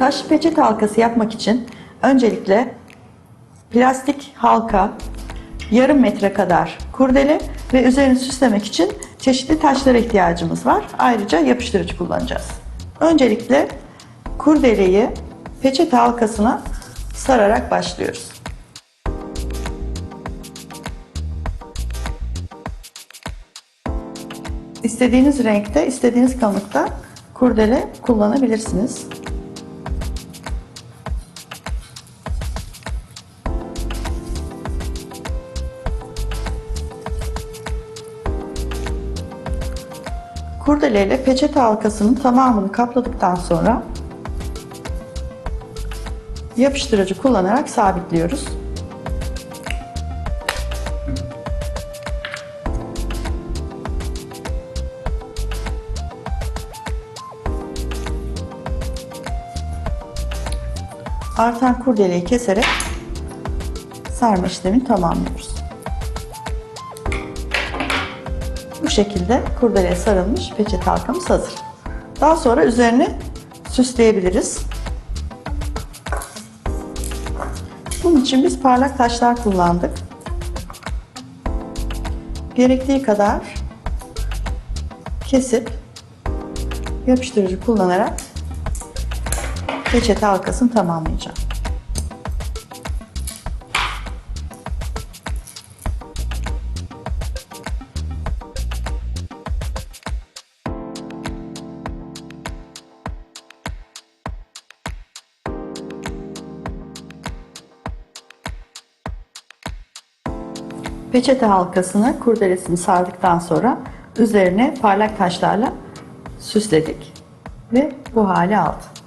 Taş peçete halkası yapmak için öncelikle plastik halka, yarım metre kadar kurdele ve üzerini süslemek için çeşitli taşlara ihtiyacımız var. Ayrıca yapıştırıcı kullanacağız. Öncelikle kurdeleyi peçete halkasına sararak başlıyoruz. İstediğiniz renkte, istediğiniz kalınlıkta kurdele kullanabilirsiniz. Kurdeleyle peçete halkasının tamamını kapladıktan sonra yapıştırıcı kullanarak sabitliyoruz. Artan kurdeleyi keserek sarma işlemini tamamlıyoruz. Bu şekilde kurdeleye sarılmış peçete halkamız hazır. Daha sonra üzerine süsleyebiliriz. Bunun için biz parlak taşlar kullandık. Gerektiği kadar kesip yapıştırıcı kullanarak peçete halkasını tamamlayacağım. Peçete halkasını kurdelesini sardıktan sonra üzerine parlak taşlarla süsledik ve bu hale aldı.